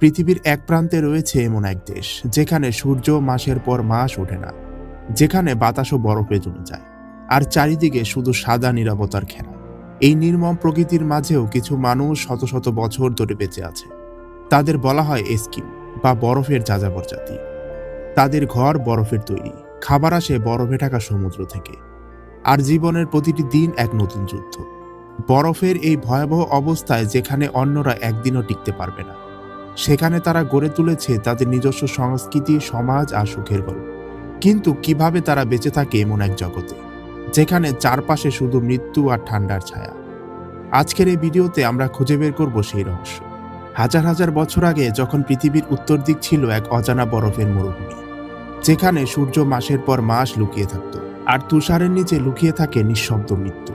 পৃথিবীর এক প্রান্তে রয়েছে এমন এক দেশ, যেখানে সূর্য মাসের পর মাস ওঠে না, যেখানে বাতাসও বরফে জমে যায়, আর চারিদিকে শুধু সাদা নিরাপত্তার ঘেরা। এই নির্মম প্রকৃতির মাঝেও কিছু মানুষ শত শত বছর ধরে বেঁচে আছে। তাদের বলা হয় এস্কিম, বা বরফের যাযাবর জাতি। তাদের ঘর বরফের তৈরি, খাবার আসে বরফে ঢাকা সমুদ্র থেকে। আর জীবনের প্রতিটি দিন এক নতুন যুদ্ধ। বরফের এই ভয়াবহ অবস্থায় যেখানে অন্যরা একদিনও টিকতে পারবে না। সেখানে তারা গড়ে তুলেছে তাদের নিজস্ব সংস্কৃতি, সমাজ আর সুখের গল্প। কিন্তু কীভাবে তারা বেঁচে থাকে এমন এক জগতে, যেখানে চারপাশে শুধু মৃত্যু আর ঠান্ডার ছায়া? আজকের এই ভিডিওতে আমরা খুঁজে বের করব সেই রহস্য। হাজার হাজার বছর আগে যখন পৃথিবীর উত্তর দিক ছিল এক অজানা বরফের মরুভূমি, যেখানে সূর্য মাসের পর মাস লুকিয়ে থাকত আর তুষারের নিচে লুকিয়ে থাকে নিঃশব্দ মৃত্যু।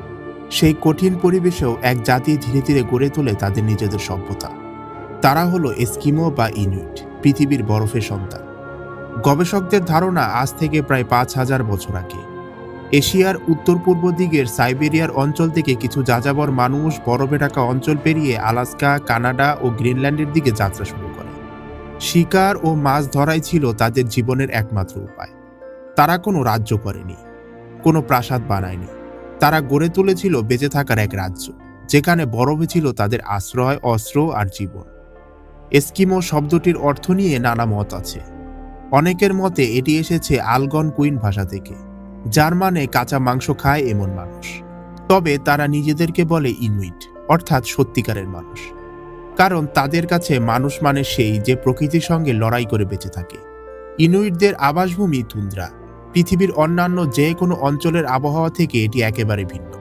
সেই কঠিন পরিবেশেও এক জাতি ধীরে ধীরে গড়ে তোলে তাদের নিজেদের সভ্যতা। তারা হলো এস্কিমো বা ইনুইট পৃথিবীর বরফের সন্তান। গবেষকদের ধারণা আজ থেকে প্রায় পাঁচ হাজার বছর আগে। এশিয়ার উত্তর পূর্ব দিকের সাইবেরিয়ার অঞ্চল থেকে কিছু যাযাবর মানুষ বরফে ঢাকা অঞ্চল পেরিয়ে আলাস্কা, কানাডা ও গ্রিনল্যান্ডের দিকে যাত্রা শুরু করে। শিকার ও মাছ ধরাই ছিল তাদের জীবনের একমাত্র উপায়। তারা কোনো রাজ্য করেনি, কোনো প্রাসাদ বানায়নি। তারা গড়ে তুলেছিল বেঁচে থাকার এক রাজ্য, যেখানে বরফে ছিল তাদের আশ্রয়, অস্ত্র আর জীবন। এস্কিমো শব্দটির অর্থ নিয়ে নানা মত আছে। অনেকের মতে এটি এসেছে আলগন কুইন ভাষা থেকে, যার মানে কাঁচা মাংস খায় এমন মানুষ। তবে তারা নিজেদেরকে বলে ইনুইট, অর্থাৎ সত্যিকারের মানুষ। কারণ তাদের কাছে মানুষ মানে সেই যে প্রকৃতির সঙ্গে লড়াই করে বেঁচে থাকে। ইনুইটদের আবাসভূমি তুন্দ্রা, পৃথিবীর অন্যান্য যে কোনো অঞ্চলের আবহাওয়া থেকে এটি একেবারে ভিন্ন।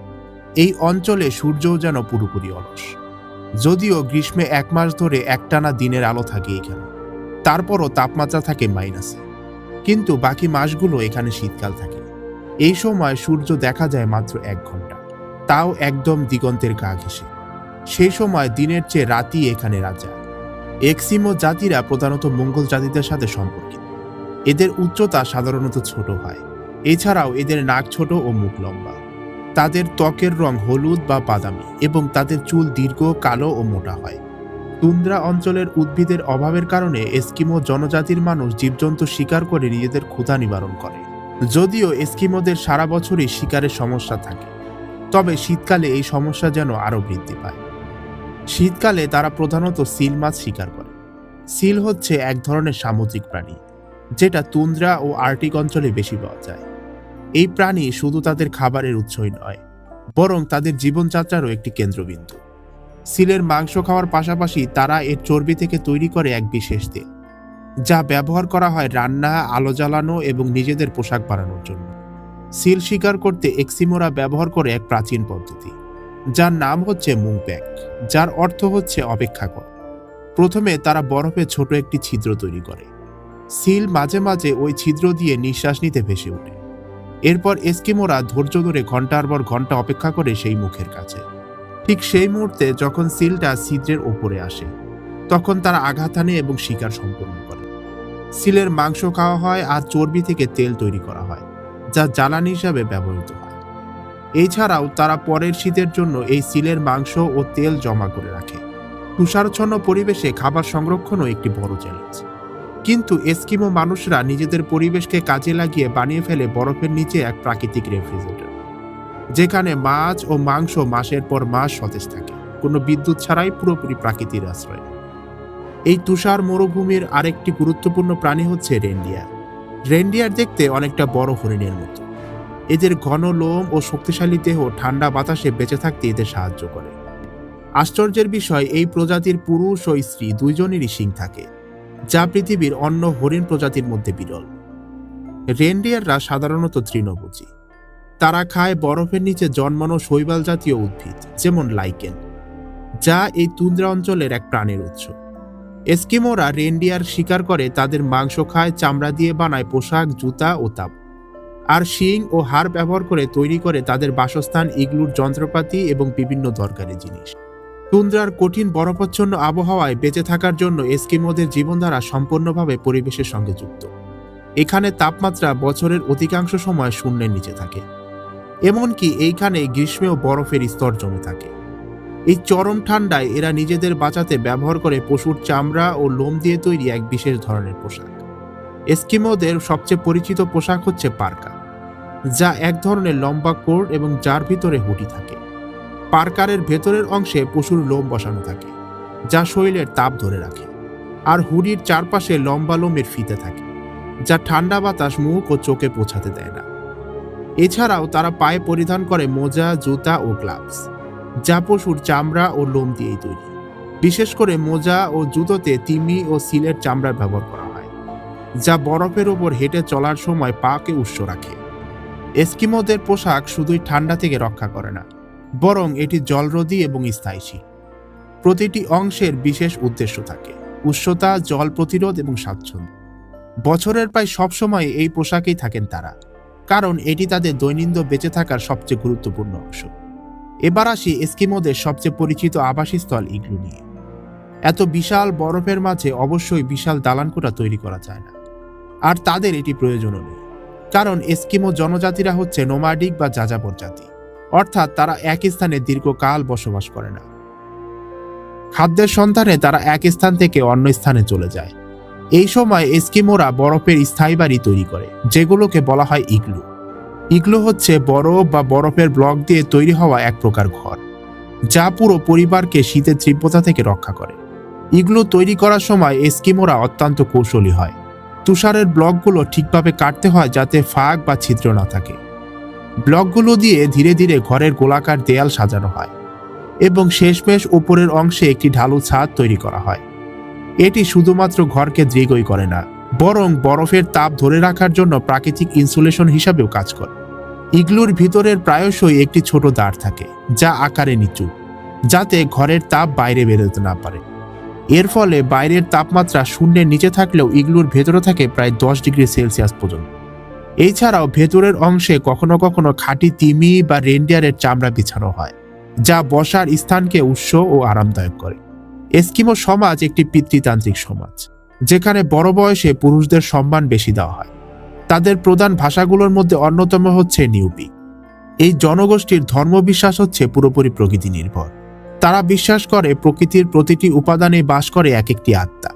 এই অঞ্চলে সূর্যও যেন পুরোপুরি অলস। যদিও গ্রীষ্মে এক মাস ধরে একটানা দিনের আলো থাকে এখানে। তারপরও তাপমাত্রা থাকে মাইনাসে কিন্তু বাকি মাসগুলো এখানে শীতকাল থাকে। এই সময় সূর্য দেখা যায় মাত্র এক ঘণ্টা। তাও একদম দিগন্তের গা ঘেসে সেই সময় দিনের চেয়ে রাতই এখানে রাজা। এক্সিমো জাতিরা প্রধানত মঙ্গল জাতিদের সাথে সম্পর্কিত। এদের উচ্চতা সাধারণত ছোট হয়। এছাড়াও এদের নাক ছোট ও মুখ লম্বা। তাদের ত্বকের রং হলুদ বা বাদামি এবং তাদের চুল দীর্ঘ, কালো ও মোটা হয়। তুন্দ্রা অঞ্চলের উদ্ভিদের অভাবের কারণে এস্কিমো জনজাতির মানুষ জীবজন্তু শিকার করে নিজেদের ক্ষুধা নিবারণ করে। যদিও এস্কিমোদের সারা বছরই শিকারের সমস্যা থাকে, তবে শীতকালে এই সমস্যা যেন আরও বৃদ্ধি পায়। শীতকালে তারা প্রধানত সিল মাছ শিকার করে। সিল হচ্ছে এক ধরনের সামুদ্রিক প্রাণী, যেটা তুন্দ্রা ও আর্টিক অঞ্চলে বেশি পাওয়া যায়। এই প্রাণী শুধু তাদের খাবারের উৎসই নয়, বরং তাদের জীবনযাত্রারও একটি কেন্দ্রবিন্দু। সিলের মাংস খাওয়ার পাশাপাশি তারা এর চর্বি থেকে তৈরি করে এক বিশেষ তেল, যা ব্যবহার করা হয় রান্না, আলো জ্বালানো এবং নিজেদের পোশাক বানানোর জন্য। সিল শিকার করতে এক্সিমোরা ব্যবহার করে এক প্রাচীন পদ্ধতি, যার নাম হচ্ছে মুংপ্যাক, যার অর্থ হচ্ছে অপেক্ষা কর। প্রথমে তারা বরফে ছোট একটি ছিদ্র তৈরি করে। সিল মাঝে মাঝে ওই ছিদ্র দিয়ে নিঃশ্বাস নিতে ভেসে ওঠে। এরপর এস্কিমোরা ধৈর্য ধরে ঘণ্টার পর ঘণ্টা অপেক্ষা করে সেই মুখের কাছে। ঠিক সেই মুহূর্তে যখন সিলটা ছিদ্রের ওপরে আসে, তখন তারা আঘাত আনে এবং শিকার সম্পন্ন করে। সিলের মাংস খাওয়া হয় আর চর্বি থেকে তেল তৈরি করা হয়, যা জ্বালানি হিসাবে ব্যবহৃত হয়। এছাড়াও তারা পরের শীতের জন্য এই সিলের মাংস ও তেল জমা করে রাখে। তুষারচ্ছন্ন পরিবেশে খাবার সংরক্ষণও একটি বড় চ্যালেঞ্জ কিন্তু এস্কিমো মানুষরা নিজেদের পরিবেশকে কাজে লাগিয়ে বানিয়ে ফেলে বরফের নিচে এক প্রাকৃতিক রেফ্রিজারেটর, যেখানে মাছ ও মাংস মাসের পর মাস সতেজ থাকে। কোনো বিদ্যুৎ ছাড়াই পুরোপুরি প্রাকৃতিক আশ্রয়। এই তুষার মরুভূমির আরেকটি গুরুত্বপূর্ণ প্রাণী হচ্ছে রেন্ডিয়ার। রেন্ডিয়ার দেখতে অনেকটা বড় হরিণের মতো। এদের ঘন লোম ও শক্তিশালী দেহ ঠান্ডা বাতাসে বেঁচে থাকতে এদের সাহায্য করে। আশ্চর্যের বিষয়, এই প্রজাতির পুরুষ ও স্ত্রী দুইজনেরই শিং থাকে। যা পৃথিবীর অন্য হরিণ প্রজাতির মধ্যে বিরল। রেন্ডিয়াররা সাধারণত তৃণভোজী। তারা খায় বরফের নিচে জন্মানো শৈবাল জাতীয় উদ্ভিদ, যেমন লাইকেন, যা এই তুন্দ্রা অঞ্চলের এক প্রাণের উৎস। এস্কিমোরা রেন্ডিয়ার শিকার করে তাদের মাংস খায়, চামড়া দিয়ে বানায় পোশাক, জুতা ও তাপ। আর শিং ও হাড় ব্যবহার করে তৈরি করে তাদের বাসস্থান, ইগলুর যন্ত্রপাতি এবং বিভিন্ন দরকারি জিনিস। তুন্দ্রার কঠিন বরফাচ্ছন্ন আবহাওয়ায় বেঁচে থাকার জন্য এস্কিমোদের জীবনধারা সম্পূর্ণভাবে পরিবেশের সঙ্গে যুক্ত। এখানে তাপমাত্রা বছরের অধিকাংশ সময় শূন্যের নিচে থাকে। এমনকি এইখানে গ্রীষ্মেও বরফের স্তর জমে থাকে। এই চরম ঠান্ডায় এরা নিজেদের বাঁচাতে ব্যবহার করে পশুর চামড়া ও লোম দিয়ে তৈরি এক বিশেষ ধরনের পোশাক। এস্কিমোদের সবচেয়ে পরিচিত পোশাক হচ্ছে পার্কা, যা এক ধরনের লম্বা কোট এবং যার ভিতরে হুটি থাকে। পার্কারের ভেতরের অংশে পশুর লোম বসানো থাকে, যা শরীরের তাপ ধরে রাখে, আর হুডির চারপাশে লম্বা লোমের ফিতে থাকে, যা ঠান্ডা বাতাস মুখ ও চোখে পৌঁছাতে দেয় না। এছাড়াও তারা পায়ে পরিধান করে মোজা, জুতা ও গ্লাভস, যা পশুর চামড়া ও লোম দিয়েই তৈরি। বিশেষ করে মোজা ও জুতোতে তিমি ও সিলের চামড়ার ব্যবহার করা হয়, যা বরফের ওপর হেঁটে চলার সময় পাকে উৎস রাখে। এস্কিমোদের পোশাক শুধুই ঠান্ডা থেকে রক্ষা করে না বরং এটি জলরোধী এবং স্থায়ীশীল প্রতিটি অংশের বিশেষ উদ্দেশ্য থাকে, উষ্ণতা, জল প্রতিরোধ এবং স্বাচ্ছন্দ্য। বছরের প্রায় সবসময় এই পোশাকেই থাকেন তারা, কারণ এটি তাদের দৈনন্দিন বেঁচে থাকার সবচেয়ে গুরুত্বপূর্ণ অংশ। এবার আসি এস্কিমোদের সবচেয়ে পরিচিত আবাসস্থল ইগলু নিয়ে। এত বিশাল বরফের মাঝে অবশ্যই বিশাল দালানকোটা তৈরি করা যায় না। আর তাদের এটি প্রয়োজনও নেই, কারণ এস্কিমো জনজাতিরা হচ্ছে নোমাডিক বা যাযাবর জাতি। অর্থাৎ তারা এক স্থানে দীর্ঘকাল বসবাস করে না। খাদ্যের সন্ধানে তারা এক স্থান থেকে অন্য স্থানে চলে যায়। এই সময় এস্কিমোরা বরফের স্থায়ী বাড়ি তৈরি করে, যেগুলোকে বলা হয় ইগলু। ইগলু হচ্ছে বরফ বা বরফের ব্লক দিয়ে তৈরি হওয়া এক প্রকার ঘর, যা পুরো পরিবারকে শীতের তীব্রতা থেকে রক্ষা করে। ইগলু তৈরি করার সময় এস্কিমোরা অত্যন্ত কৌশলী হয়। তুষারের ব্লকগুলো ঠিকভাবে কাটতে হয় যাতে ফাঁক বা ছিদ্র না থাকে। ব্লকগুলো দিয়ে ধীরে ধীরে ঘরের গোলাকার দেয়াল সাজানো হয় এবং শেষমেশ উপরের অংশে একটি ঢালু ছাদ তৈরি করা হয়। এটি শুধুমাত্র ঘরকে দৃঢ়ই করে না, বরং বরফের তাপ ধরে রাখার জন্য প্রাকৃতিক ইনসুলেশন হিসাবেও কাজ করে। ইগলুর ভিতরের প্রায়শই একটি ছোট দ্বার থাকে, যা আকারে নিচু, যাতে ঘরের তাপ বাইরে বেরোতে না পারে। এর ফলে বাইরের তাপমাত্রা শূন্যের নিচে থাকলেও ইগলুর ভেতরে থাকে প্রায় দশ ডিগ্রি সেলসিয়াস পর্যন্ত। এছাড়াও ভেতরের অংশে কখনো কখনো খাঁটি তিমি বা রেন্ডিয়ারের চামড়া বিছানো হয়, যা বসার স্থানকে উৎস ও আরামদায়ক করে। এস্কিমো সমাজ একটি পিতৃতান্ত্রিক সমাজ, যেখানে বড় বয়সে পুরুষদের সম্মান বেশি দেওয়া হয়। তাদের প্রধান ভাষাগুলোর মধ্যে অন্যতম হচ্ছে নিউপি এই জনগোষ্ঠীর ধর্মবিশ্বাস হচ্ছে পুরোপুরি প্রকৃতি নির্ভর। তারা বিশ্বাস করে প্রকৃতির প্রতিটি উপাদানে বাস করে এক একটি আত্মা।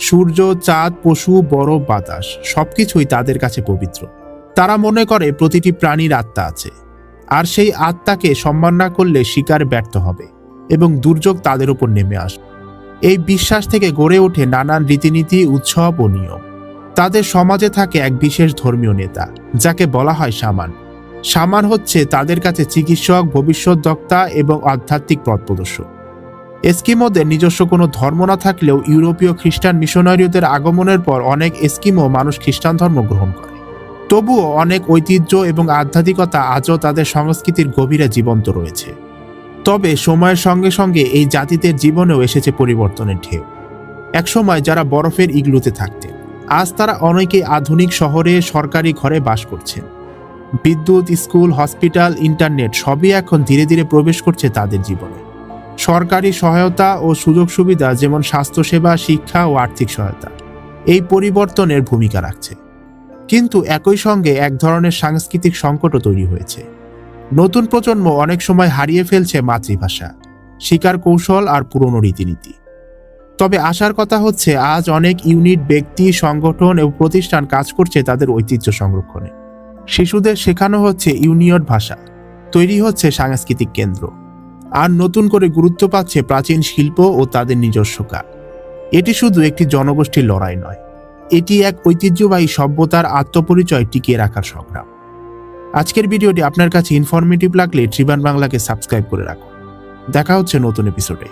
সূর্য, চাঁদ, পশু বরফ বাতাস, সবকিছুই তাদের কাছে পবিত্র। তারা মনে করে প্রতিটি প্রাণীর আত্মা আছে, আর সেই আত্মাকে সম্মান না করলে শিকার ব্যর্থ হবে এবং দুর্যোগ তাদের উপর নেমে আসবে। এই বিশ্বাস থেকে গড়ে ওঠে নানান রীতিনীতি, উৎসব ও নিয়ম। তাদের সমাজে থাকে এক বিশেষ ধর্মীয় নেতা, যাকে বলা হয় সামান। সামান হচ্ছে তাদের কাছে চিকিৎসক, ভবিষ্যৎ দক্তা এবং আধ্যাত্মিক পথ প্রদর্শক এস্কিমোদের নিজস্ব কোনো ধর্ম না থাকলেও ইউরোপীয় খ্রিস্টান মিশনারিদের আগমনের পর অনেক এস্কিমো মানুষ খ্রিস্টান ধর্ম গ্রহণ করে। তবুও অনেক ঐতিহ্য এবং আধ্যাত্মিকতা আজও তাদের সংস্কৃতির গভীরে জীবন্ত রয়েছে। তবে সময়ের সঙ্গে সঙ্গে এই জাতিদের জীবনেও এসেছে পরিবর্তনের ঢেউ। একসময় যারা বরফের ইগলুতে থাকতেন, আজ তারা অনেকেই আধুনিক শহরে সরকারি ঘরে বাস করছেন। বিদ্যুৎ, স্কুল, হসপিটাল, ইন্টারনেট সবই এখন ধীরে ধীরে প্রবেশ করছে তাদের জীবনে। সরকারি সহায়তা ও সুযোগ সুবিধা যেমন স্বাস্থ্যসেবা, শিক্ষা ও আর্থিক সহায়তা, এই পরিবর্তনের ভূমিকা রাখছে। কিন্তু একই সঙ্গে এক ধরনের সাংস্কৃতিক সংকটও তৈরি হয়েছে। নতুন প্রজন্ম অনেক সময় হারিয়ে ফেলছে মাতৃভাষা, শিকার কৌশল আর পুরনো রীতিনীতি। তবে আসার কথা হচ্ছে, আজ অনেক ইউনিট, ব্যক্তি, সংগঠন এবং প্রতিষ্ঠান কাজ করছে তাদের ঐতিহ্য সংরক্ষণে। শিশুদের শেখানো হচ্ছে ইউনিয়ন ভাষা, তৈরি হচ্ছে সাংস্কৃতিক কেন্দ্র। আর নতুন করে গুরুত্ব পাচ্ছে প্রাচীন শিল্প ও তাদের নিজস্ব কাজ। এটি শুধু একটি জনগোষ্ঠীর লড়াই নয়, এটি এক ঐতিহ্যবাহী সভ্যতার আত্মপরিচয় টিকিয়ে রাখার সংগ্রাম। আজকের ভিডিওটি আপনার কাছে ইনফরমেটিভ লাগলে ট্রিবান বাংলাকে সাবস্ক্রাইব করে রাখুন। দেখা হচ্ছে নতুন এপিসোডে